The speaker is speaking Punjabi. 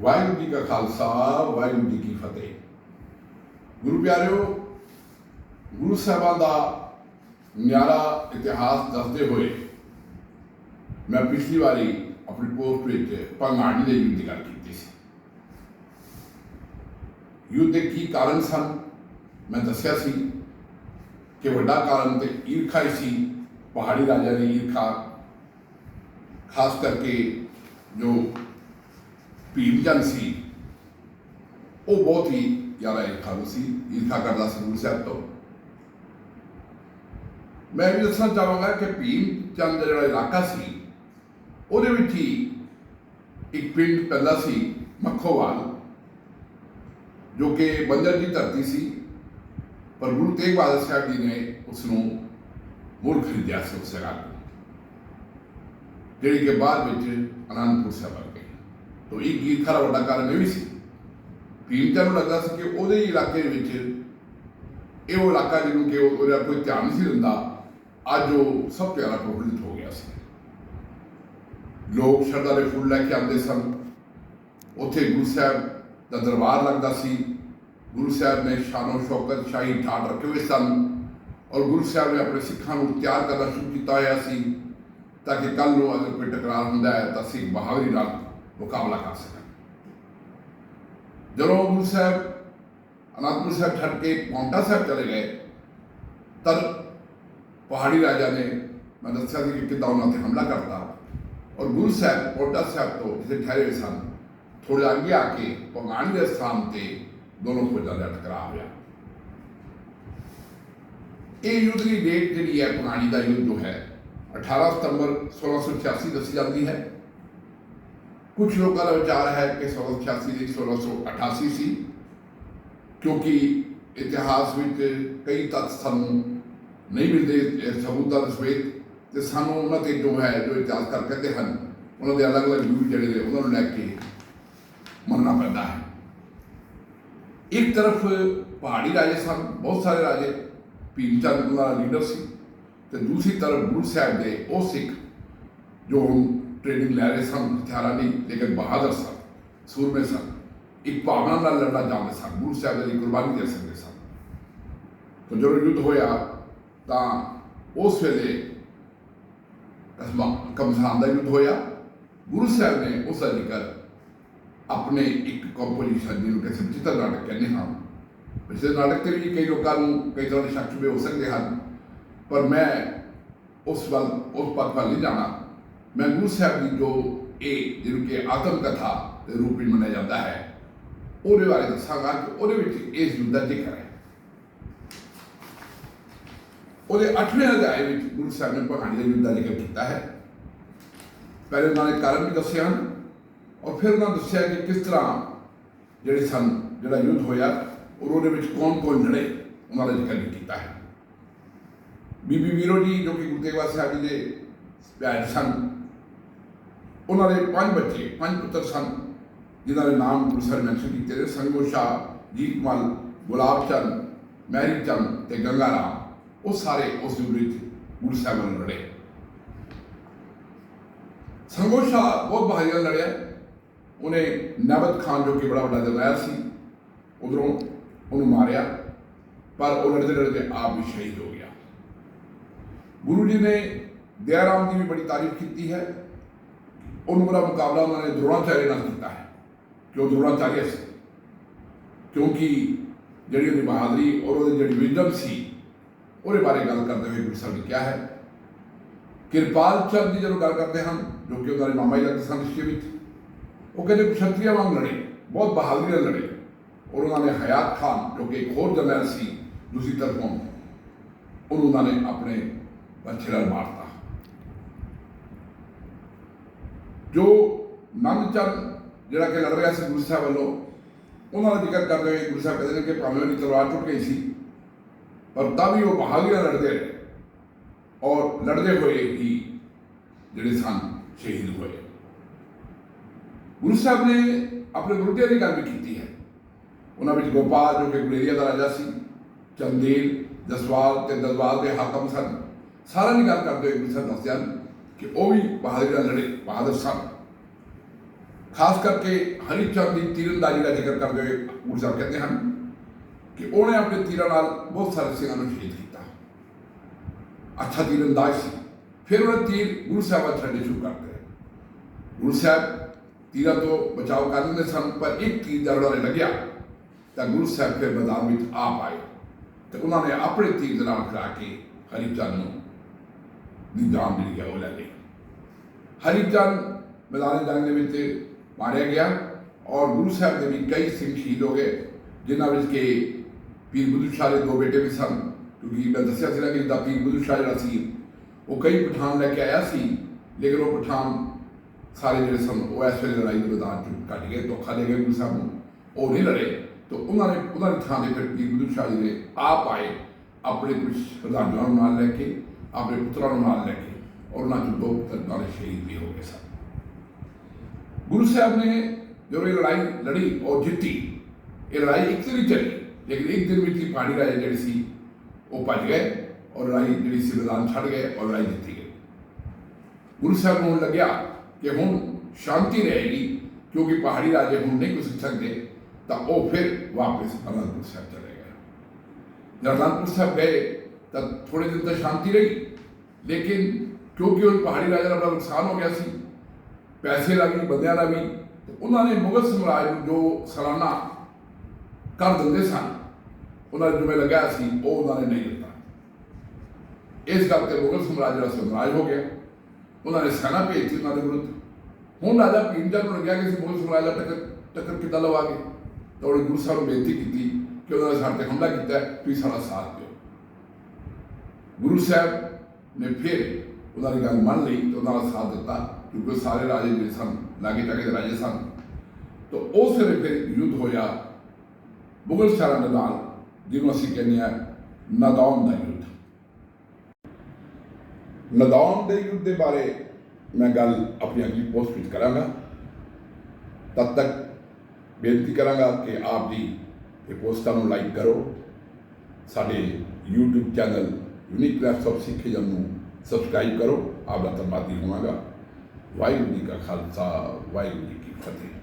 ਵਾਹਿਗੁਰੂ ਜੀ ਕਾ ਖਾਲਸਾ, ਵਾਹਿਗੁਰੂ ਜੀ ਕੀ ਫਤਿਹ। ਗੁਰੂ ਪਿਆਰਿਓ, ਗੁਰੂ ਸਾਹਿਬਾਂ ਦਾ ਨਿਆਰਾ ਇਤਿਹਾਸ ਦੱਸਦੇ ਹੋਏ ਮੈਂ ਪਿਛਲੀ ਵਾਰੀ ਆਪਣੀ ਪੋਸਟ ਵਿੱਚ ਪੰਗਾਣੀ ਦੇ ਯੁੱਧ ਦੀ ਗੱਲ ਕੀਤੀ ਸੀ। ਯੁੱਧ ਦੇ ਕੀ ਕਾਰਨ ਸਨ? ਮੈਂ ਦੱਸਿਆ ਸੀ ਕਿ ਵੱਡਾ ਕਾਰਨ ਤੇ ਈਰਖਾ ਹੀ ਸੀ, ਪਹਾੜੀ ਰਾਜਾ ਦੀ ਈਰਖਾ, ਖਾਸ ਕਰਕੇ ਜੋ ਭੀਮਚੰਦ ਸੀ, ਉਹ ਬਹੁਤ ਹੀ ਜ਼ਿਆਦਾ ਈਰਖਾ ਸੀ ਈਰਖਾ ਕਰਦਾ ਸੀ ਗੁਰੂ ਸਾਹਿਬ ਤੋਂ। ਮੈਂ ਵੀ ਦੱਸਣਾ ਚਾਹਾਂਗਾ ਕਿ ਭੀਮਚੰਦ ਦਾ ਜਿਹੜਾ ਇਲਾਕਾ ਸੀ, ਉਹਦੇ ਵਿੱਚ ਹੀ ਇੱਕ ਪਿੰਡ ਪੈਂਦਾ ਸੀ, ਮੱਖੋਵਾਲ, ਜੋ ਕਿ ਬੰਦਰ ਦੀ ਧਰਤੀ ਸੀ, ਪਰ ਗੁਰੂ ਤੇਗ ਬਹਾਦਰ ਸਾਹਿਬ ਜੀ ਨੇ ਉਸ ਨੂੰ ਮੁੜ ਖਰੀਦਿਆ ਸੀ ਉਸ ਜਗ੍ਹਾ ਜਿਹੜੀ ਕਿ ਬਾਅਦ ਵਿੱਚ ਅਨੰਦਪੁਰ ਸਾਹਿਬ ਬਣ ਗਈ। ਤੋ ਇਹ ਈਰਖਾ ਦਾ ਵੱਡਾ ਕਾਰਨ ਇਹ ਵੀ ਸੀ। ਭੀਮਚੰਦ ਨੂੰ ਲੱਗਦਾ ਸੀ ਕਿ ਉਹਦੇ ਇਲਾਕੇ ਵਿੱਚ ਇਹ ਉਹ ਇਲਾਕਾ ਜਿਹਨੂੰ ਕਿ ਉਹਦਾ ਕੋਈ ਧਿਆਨ ਨਹੀਂ ਸੀ ਦਿੰਦਾ, ਅੱਜ ਉਹ ਸਭ ਤੋਂ ਜ਼ਿਆਦਾ ਪ੍ਰਫੁੱਲਿਤ ਹੋ ਗਿਆ ਸੀ। ਲੋਕ ਸ਼ਰਧਾ ਦੇ ਫੁੱਲ ਲੈ ਕੇ ਆਉਂਦੇ ਸਨ। ਉੱਥੇ ਗੁਰੂ ਸਾਹਿਬ ਦਾ ਦਰਬਾਰ ਲੱਗਦਾ ਸੀ। ਗੁਰੂ ਸਾਹਿਬ ਨੇ ਸ਼ਾਨੋ ਸ਼ੌਕਤ ਸ਼ਾਹੀ ਠਾਠ ਰੱਖੇ ਹੋਏ ਸਨ ਔਰ ਗੁਰੂ ਸਾਹਿਬ ਨੇ ਆਪਣੇ ਸਿੱਖਾਂ ਨੂੰ ਤਿਆਰ ਕਰਨਾ ਸ਼ੁਰੂ ਕੀਤਾ ਹੋਇਆ ਸੀ। ਤਾਂ ਕਿ ਕੱਲ ਨੂੰ ਅਗਰ ਕੋਈ ਟਕਰਾਅ ਹੁੰਦਾ ਹੈ ਤਾਂ ਸਿੱਖ ਬਹਾਦਰੀ ਨਾਲ ਮੁਕਾਬਲਾ ਕਰ ਸਕਣ। ਜਦੋਂ ਗੁਰੂ ਸਾਹਿਬ ਅਨੰਦਪੁਰ ਸਾਹਿਬ ਛੱਡ ਕੇ ਪੌਂਟਾ ਸਾਹਿਬ ਚਲੇ ਗਏ, ਤਦ ਪਹਾੜੀ ਰਾਜਾ ਨੇ ਮੈਂ ਦੱਸਿਆ ਸੀ ਕਿ ਕਿੱਦਾਂ ਉਹਨਾਂ ਤੇ ਹਮਲਾ ਕਰਦਾ ਔਰ ਗੁਰੂ ਸਾਹਿਬ ਪੌਂਟਾ ਸਾਹਿਬ ਤੋਂ ਜਿੱਥੇ ਠਹਿਰੇ ਹੋਏ ਸਨ ਥੋੜਾ ਅੱਗੇ ਆ ਕੇ ਪਗਾਣੀ ਦੇ ਸਥਾਨ ਤੇ ਦੋਨੋਂ ਫੌਜਾਂ ਦਾ ਟਕਰਾਅ ਹੋਇਆ। ਇਹ ਯੁੱਧ ਦੀ ਡੇਟ ਜਿਹੜੀ ਹੈ ਪਗਾਣੀ ਦਾ ਯੁੱਧ ਜੋ ਹੈ 18 ਸਤੰਬਰ 1686 ਦੱਸੀ ਜਾਂਦੀ ਹੈ। ਕੁਝ ਲੋਕਾਂ ਦਾ ਵਿਚਾਰ ਹੈ ਕਿ 1686 ਦੀ 1688 ਸੀ ਕਿਉਂਕਿ ਇਤਿਹਾਸ ਵਿੱਚ ਕਈ ਤੱਥ ਸਾਨੂੰ ਨਹੀਂ ਮਿਲਦੇ ਸਬੂਤਾਂ ਦੇ ਸਵੇਤ ਤੇ ਸਾਨੂੰ ਉਹਨਾਂ ਤੇ ਜੋ ਹੈ, ਜੋ ਇਤਿਹਾਸਕਾਰ ਕਹਿੰਦੇ ਹਨ, ਉਹਨਾਂ ਦੇ ਅਲੱਗ-ਅਲੱਗ ਵਿਊ ਜਿਹੜੇ ਨੇ, ਉਹਨਾਂ ਨੂੰ ਲੈ ਕੇ ਮੰਨਣਾ ਪੈਂਦਾ ਹੈ। ਇੱਕ ਤਰਫ ਪਹਾੜੀ ਰਾਜੇ ਸਨ, ਬਹੁਤ ਸਾਰੇ ਰਾਜੇ, ਭੀਮਚੰਦ ਦਾ ਲੀਡਰ ਸੀ, ਤੇ ਦੂਸਰੀ ਤਰਫ ਗੁਰੂ ਸਾਹਿਬ ਦੇ ਉਹ ਸਿੱਖ, ਜੋ ਟ੍ਰੇਨਿੰਗ ਲੈ ਰਹੇ ਸਨ, ਹਥਿਆਰਾਂ ਦੀ, ਲੇਕਿਨ ਬਹਾਦਰ ਸਨ, ਸੂਰਮੇ ਸਨ, ਇੱਕ ਭਾਵਨਾ ਨਾਲ ਲੜਨਾ ਜਾਣਦੇ ਸਨ, ਗੁਰੂ ਸਾਹਿਬ ਦੇ ਲਈ ਕੁਰਬਾਨੀ ਦੇ ਸਕਦੇ ਸਨ। ਤਾਂ ਜਦੋਂ ਯੁੱਧ ਹੋਇਆ, ਤਾਂ ਉਸ ਵੇਲੇ ਕਸਮਾ ਕਮਸਾਨ ਦਾ ਯੁੱਧ ਹੋਇਆ। ਗੁਰੂ ਸਾਹਿਬ ਨੇ ਉਸ ਦਾ ਜ਼ਿਕਰ ਆਪਣੇ ਇੱਕ ਕੰਪੋਜੀਸ਼ਨ ਜਿਹਨੂੰ ਕਿ ਅਸੀਂ ਚਿੱਤਰ ਨਾਟਕ ਕਹਿੰਦੇ ਹਾਂ ਵੈਸੇ ਨਾਟਕ ਤੇ ਵੀ ਕਈ ਲੋਕਾਂ ਨੂੰ ਕਈ ਤਰ੍ਹਾਂ ਦੇ ਸ਼ੱਕ ਸ਼ੁਬੇ ਹੋ ਸਕਦੇ ਹਨ, ਪਰ ਮੈਂ ਉਸ ਵੱਲ, ਉਸ ਪੱਖ ਵੱਲ ਨਹੀਂ ਜਾਣਾ। ਮੈਂ ਗੁਰੂ ਸਾਹਿਬ ਦੀ ਜੋ ਇਹ ਜਿਹਨੂੰ ਕਿ ਆਤਮ ਕਥਾ ਦੇ ਰੂਪ ਵਿੱਚ ਮੰਨਿਆ ਜਾਂਦਾ ਹੈ, ਉਹਦੇ ਬਾਰੇ ਦੱਸਾਂਗਾ ਕਿ ਉਹਦੇ ਵਿੱਚ ਇਸ ਯੁੱਧ ਦਾ ਜ਼ਿਕਰ ਹੈ। ਉਹਦੇ 8ਵੇਂ ਅਧਿਆਏ ਵਿੱਚ ਗੁਰੂ ਸਾਹਿਬ ਨੇ ਪਹਾੜੀ ਦੇ ਯੁੱਧ ਦਾ ਜ਼ਿਕਰ ਕੀਤਾ ਹੈ। ਪਹਿਲੇ ਉਹਨਾਂ ਨੇ ਕਾਰਨ ਵੀ ਦੱਸਿਆ ਹਨ ਔਰ ਫਿਰ ਉਹਨਾਂ ਦੱਸਿਆ ਕਿ ਕਿਸ ਤਰ੍ਹਾਂ ਜਿਹੜੇ ਸਨ, ਜਿਹੜਾ ਯੁੱਧ ਹੋਇਆ, ਔਰ ਉਹਦੇ ਵਿੱਚ ਕੌਣ ਕੌਣ ਲੜੇ ਉਹਨਾਂ ਦਾ ਜ਼ਿਕਰ ਵੀ ਕੀਤਾ ਹੈ। ਬੀਬੀ ਵੀਰੋ ਜੀ ਜੋ ਕਿ ਗੁਰੂ ਤੇਗ ਬਹਾਦਰ ਸਾਹਿਬ ਜੀ ਦੇ ਭੈਣ ਸਨ ਉਹਨਾਂ ਦੇ ਪੰਜ ਬੱਚੇ ਪੰਜ ਪੁੱਤਰ ਸਨ ਜਿਨ੍ਹਾਂ ਦੇ ਨਾਮ ਗੁਰੂ ਸਾਹਿਬ ਨੇ ਮੈਂਸ਼ਨ ਕੀਤੇ ਨੇ ਸੰਗੋ ਸ਼ਾਹ ਜੀਤਮਲ ਗੁਲਾਬ ਚੰਦ ਮੈਰੀ ਚੰਦ ਤੇ ਗੰਗਾ ਰਾਮ ਉਹ ਸਾਰੇ ਉਸ ਯੁੱਧ ਵਿੱਚ ਗੁਰੂ ਸਾਹਿਬ ਨਾਲ ਲੜੇ ਸੰਗੋ ਸ਼ਾਹ ਬਹੁਤ ਬਹਾਦਰੀ ਨਾਲ ਲੜਿਆ ਉਹਨੇ ਨਬਤ ਖਾਨ ਜੋ ਕਿ ਬੜਾ ਵੱਡਾ ਜਰਨੈਲ ਸੀ ਉਧਰੋਂ ਉਹਨੂੰ ਮਾਰਿਆ ਪਰ ਉਹ ਲੜਦੇ ਲੜਦੇ ਆਪ ਵੀ ਸ਼ਹੀਦ ਹੋ ਗਿਆ ਗੁਰੂ ਜੀ ਨੇ ਦਿਆਰਾਮ ਦੀ ਵੀ ਬੜੀ ਤਾਰੀਫ ਕੀਤੀ ਹੈ ਉਹਨੂੰ ਦਾ ਮੁਕਾਬਲਾ ਉਹਨਾਂ ਨੇ ਦ੍ਰੋਣਾਚਾਰਿਆ ਨਾਲ ਕੀਤਾ ਹੈ ਕਿ ਉਹ ਦ੍ਰੋਣਾਚਾਰਿਆ ਸੀ ਕਿਉਂਕਿ ਜਿਹੜੀ ਉਹਦੀ ਬਹਾਦਰੀ ਔਰ ਉਹਦੀ ਜਿਹੜੀ ਵਿਜ਼ਡਮ ਸੀ ਉਹਦੇ ਬਾਰੇ ਗੱਲ ਕਰਦੇ ਹੋਏ ਗੁਰੂ ਸਾਹਿਬ ਨੇ ਕਿਹਾ ਹੈ ਕਿਰਪਾਲ ਚੰਦ ਦੀ ਜਦੋਂ ਗੱਲ ਕਰਦੇ ਹਨ ਜੋ ਕਿ ਉਹਨਾਂ ਦੇ ਮਾਮਾ ਜੀ ਲੱਗਦੇ ਸਨ ਰਿਸ਼ਤੇ ਵਿੱਚ ਉਹ ਕਹਿੰਦੇ ਕਸ਼ਤਰੀਆ ਵਾਂਗ ਲੜੇ ਬਹੁਤ ਬਹਾਦਰੀ ਨਾਲ ਲੜੇ ਔਰ ਉਹਨਾਂ ਨੇ ਹਯਾਤ ਖਾਨ ਜੋ ਕਿ ਇੱਕ ਹੋਰ ਜਰਨੈਲ ਸੀ ਦੂਸਰੀ ਤਰਫੋਂ ਉਹਨੂੰ ਉਹਨਾਂ ਨੇ ਆਪਣੇ ਬੱਚੇ ਨਾਲ ਮਾਰਤਾ ਜੋ ਨੰਦ ਚੰਦ ਜਿਹੜਾ ਕਿ ਲੜ ਰਿਹਾ ਸੀ ਗੁਰੂ ਸਾਹਿਬ ਵੱਲੋਂ ਉਹਨਾਂ ਦਾ ਜ਼ਿਕਰ ਕਰਦੇ ਹੋਏ ਗੁਰੂ ਸਾਹਿਬ ਕਹਿੰਦੇ ਨੇ ਕਿ ਭਾਵੇਂ ਉਹਦੀ ਤਲਵਾਰ ਟੁੱਟ ਗਈ ਸੀ ਪਰ ਤਾਂ ਵੀ ਉਹ ਬਹਾਦਰੀ ਨਾਲ ਲੜਦੇ ਰਹੇ ਔਰ ਲੜਦੇ ਹੋਏ ਹੀ ਜਿਹੜੇ ਸਨ ਸ਼ਹੀਦ ਹੋਏ ਗੁਰੂ ਸਾਹਿਬ ਨੇ ਆਪਣੇ ਗੁਰਦਿਆਂ ਦੀ ਗੱਲ ਵੀ ਕੀਤੀ ਹੈ ਉਹਨਾਂ ਵਿੱਚ ਗੋਪਾਲ ਜੋ ਕਿ ਗੁਲੇਰੀਆ ਦਾ ਰਾਜਾ ਸੀ ਚੰਦੇਲ ਜਸਵਾਲ ਤੇ ਦਲਵਾਲ ਦੇ ਹਾਕਮ ਸਨ ਸਾਰਿਆਂ ਦੀ ਗੱਲ ਕਰਦੇ ਹੋਏ ਗੁਰੂ ਸਾਹਿਬ ਦੱਸਦੇ ਹਨ ਕਿ ਉਹ ਵੀ ਬਹਾਦਰੀ ਨਾਲ ਲੜੇ, ਬਹਾਦਰ ਸਨ। ਖਾਸ ਕਰਕੇ ਹਰੀਚੰਦ ਦੀ ਤੀਰੰਦਾਜ਼ੀ ਦਾ ਜ਼ਿਕਰ ਕਰਦੇ ਹੋਏ ਗੁਰੂ ਸਾਹਿਬ ਕਹਿੰਦੇ ਹਨ ਕਿ ਉਹਨੇ ਆਪਣੇ ਤੀਰਾਂ ਨਾਲ ਬਹੁਤ ਸਾਰੇ ਸਿੰਘਾਂ ਨੂੰ ਸ਼ਹੀਦ ਕੀਤਾ। ਅੱਛਾ ਤੀਰੰਦਾਜ਼ ਸੀ। ਫਿਰ ਉਹਨੇ ਤੀਰ ਗੁਰੂ ਸਾਹਿਬ ਵੱਲ ਛੱਡਣੇ ਸ਼ੁਰੂ ਕਰ ਦਿੱਤੇ। ਗੁਰੂ ਸਾਹਿਬ ਤੀਰਾਂ ਤੋਂ ਬਚਾਓ ਕਰ ਲੈਂਦੇ ਸਨ, ਪਰ ਇੱਕ ਤੀਰ ਦਾ ਉਹਨਾਂ ਨੇ ਲੱਗਿਆ ਤਾਂ ਗੁਰੂ ਸਾਹਿਬ ਫਿਰ ਮੈਦਾਨ ਵਿੱਚ ਆ ਪਾਏ ਤੇ ਉਹਨਾਂ ਨੇ ਆਪਣੇ ਤੀਰ ਦੇ ਨਾਲ ਖੜਾ ਕੇ ਹਰੀਚੰਦ ਨੂੰ ਦੀ ਜਾਨ ਜਿਹੜੀ ਹੈ ਉਹ ਲੈ ਲਈ ਹਰੀਚੰਦ ਮੈਦਾਨ ਜੰਗ ਦੇ ਵਿੱਚ ਮਾਰਿਆ ਗਿਆ ਔਰ ਗੁਰੂ ਸਾਹਿਬ ਦੇ ਵੀ ਕਈ ਸਿੰਘ ਸ਼ਹੀਦ ਹੋ ਗਏ ਜਿਨ੍ਹਾਂ ਵਿੱਚ ਕਿ ਪੀਰ ਬੁੱਧੂ ਸ਼ਾਹ ਦੇ ਦੋ ਬੇਟੇ ਵੀ ਸਨ ਕਿਉਂਕਿ ਮੈਂ ਦੱਸਿਆ ਸੀ ਨਾ ਕਿ ਦਾ ਪੀਰ ਬੁੱਧੂ ਸ਼ਾਹ ਜਿਹੜਾ ਸੀ ਉਹ ਕਈ ਪਠਾਨ ਲੈ ਕੇ ਆਇਆ ਸੀ ਲੇਕਿਨ ਉਹ ਪਠਾਨ ਸਾਰੇ ਜਿਹੜੇ ਸਨ ਉਹ ਇਸ ਵੇਲੇ ਲੜਾਈ ਦੇ ਮੈਦਾਨ ਚ ਕੱਟ ਗਏ ਧੋਖਾ ਦੇ ਗਏ ਗੁਰੂ ਸਾਹਿਬ ਨੂੰ ਉਹ ਨਹੀਂ ਲੜੇ ਤਾਂ ਉਹਨਾਂ ਨੇ ਉਹਨਾਂ ਦੀ ਥਾਂ ਤੇ ਫਿਰ ਪੀਰ ਬੁੱਧੂ ਸ਼ਾਹ ਜੀ ਨੇ ਆਪ ਆਏ ਆਪਣੇ ਕੁਝ ਪ੍ਰਧਾਨਾਂ ਨੂੰ ਨਾਲ ਲੈ ਕੇ ਆਪਣੇ ਪੁੱਤਰਾਂ ਨੂੰ ਨਾਲ ਲੈ ਕੇ ਔਰ ਉਹਨਾਂ ਚੋਂ ਦੋ ਪੁੱਤਰ ਨਾਲੇ ਸ਼ਹੀਦ ਵੀ ਹੋ ਗਏ ਸਨ ਗੁਰੂ ਸਾਹਿਬ ਨੇ ਜਦੋਂ ਇਹ ਲੜਾਈ ਲੜੀ ਔਰ ਜਿੱਤੀ ਇਹ ਲੜਾਈ ਇੱਕ ਦਿਨ ਹੀ ਚੱਲੀ ਲੇਕਿਨ ਇੱਕ ਦਿਨ ਵਿੱਚ ਹੀ ਪਹਾੜੀ ਰਾਜੇ ਜਿਹੜੇ ਸੀ ਉਹ ਭੱਜ ਗਏ ਔਰ ਲੜਾਈ ਜਿਹੜੀ ਸੀ ਮੈਦਾਨ ਛੱਡ ਗਏ ਔਰ ਲੜਾਈ ਜਿੱਤੀ ਗਈ ਗੁਰੂ ਸਾਹਿਬ ਨੂੰ ਲੱਗਿਆ ਕਿ ਹੁਣ ਸ਼ਾਂਤੀ ਰਹੇਗੀ ਕਿਉਂਕਿ ਪਹਾੜੀ ਰਾਜੇ ਹੁਣ ਨਹੀਂ ਕੁਝ ਸਕਦੇ ਤਾਂ ਉਹ ਥੋੜੇ ਦਿਨ ਤਾਂ ਸ਼ਾਂਤੀ ਰਹੀ। ਲੇਕਿਨ ਕਿਉਂਕਿ ਉਹ ਪਹਾੜੀ ਰਾਜਾ ਦਾ ਬੜਾ ਨੁਕਸਾਨ ਹੋ ਗਿਆ ਸੀ, ਪੈਸੇ ਦਾ ਵੀ, ਬੰਦਿਆਂ ਦਾ ਵੀ ਉਹਨਾਂ ਨੇ ਮੁਗਲ ਸਮਰਾਜ ਨੂੰ ਜੋ ਸਾਲਾਨਾ ਕਰ ਦਿੰਦੇ ਸਨ, ਉਹਨਾਂ ਨੂੰ ਜਿਵੇਂ ਲਗਾਇਆ ਸੀ, ਉਹ ਉਹਨਾਂ ਨੇ ਨਹੀਂ ਦਿੱਤਾ। ਇਸ ਕਰਕੇ ਮੁਗਲ ਸਮਰਾਜ ਜਿਹੜਾ ਸੀ ਹੋ ਗਿਆ। ਉਹਨਾਂ ਨੇ ਸੈਨਾ ਭੇਜੀ ਉਹਨਾਂ ਦੇ ਵਿਰੁੱਧ। ਹੁਣ ਰਾਜਾ ਭੀਮਚੰਦ ਨੂੰ ਲੱਗਿਆ ਕਿ ਅਸੀਂ ਮੁਗਲ ਸਮਰਾਜ ਦਾ ਟੱਕਰ ਟੱਕਰ ਕਿੱਦਾਂ ਲਵਾਂਗੇ? ਤਾਂ ਉਹਨੇ ਗੁਰੂ ਸਾਹਿਬ ਨੂੰ ਬੇਨਤੀ ਕੀਤੀ ਕਿ ਉਹਨਾਂ ਨੇ ਸਾਡੇ ਤੇ ਹਮਲਾ ਕੀਤਾ ਤੁਸੀਂ ਸਾਡਾ ਸਾਥ ਦਿਓ। ਗੁਰੂ ਸਾਹਿਬ ਨੇ ਫਿਰ ਉਹਨਾਂ ਦੀ ਗੱਲ ਮੰਨ ਲਈ ਤੇ ਉਹਨਾਂ ਦਾ ਸਾਥ ਦਿੱਤਾ ਕਿਉਂਕਿ ਸਾਰੇ ਰਾਜੇ ਜਿਹੜੇ ਸਨ, ਲਾਗੇ ਟਾਗੇ ਦੇ ਰਾਜੇ ਸਨ। ਤਾਂ ਉਸ ਵੇਲੇ ਫਿਰ ਯੁੱਧ ਹੋਇਆ। ਮੁਗਲ ਸ਼ਾਹਾਂ ਦੇ ਨਾਲ, ਜਿਹਨੂੰ ਅਸੀਂ ਕਹਿੰਦੇ ਆ ਨਦੌਨ ਦਾ ਯੁੱਧ। ਨਦੌਨ ਦੇ ਯੁੱਧ ਦੇ ਬਾਰੇ ਮੈਂ ਗੱਲ ਆਪਣੀ ਅਗਲੀ ਪੋਸਟ ਵਿੱਚ ਕਰਾਂਗਾ। ਤਦ ਤੱਕ ਬੇਨਤੀ ਕਰਾਂਗਾ ਕਿ ਆਪ ਜੀ ਇਹ ਪੋਸਟਾਂ ਨੂੰ ਲਾਈਕ ਕਰੋ। ਸਾਡੇ YouTube channel unique crafts of Sikhism ਨੂੰ ਸਬਸਕ੍ਰਾਈਬ ਕਰੋ। ਆਪ ਦਾ ਧੰਨਵਾਦੀ ਹੋਵਾਂਗਾ। ਵਾਹਿਗੁਰੂ ਜੀ ਕਾ ਖਾਲਸਾ, ਵਾਹਿਗੁਰੂ ਜੀ ਕੀ ਫਤਿਹ।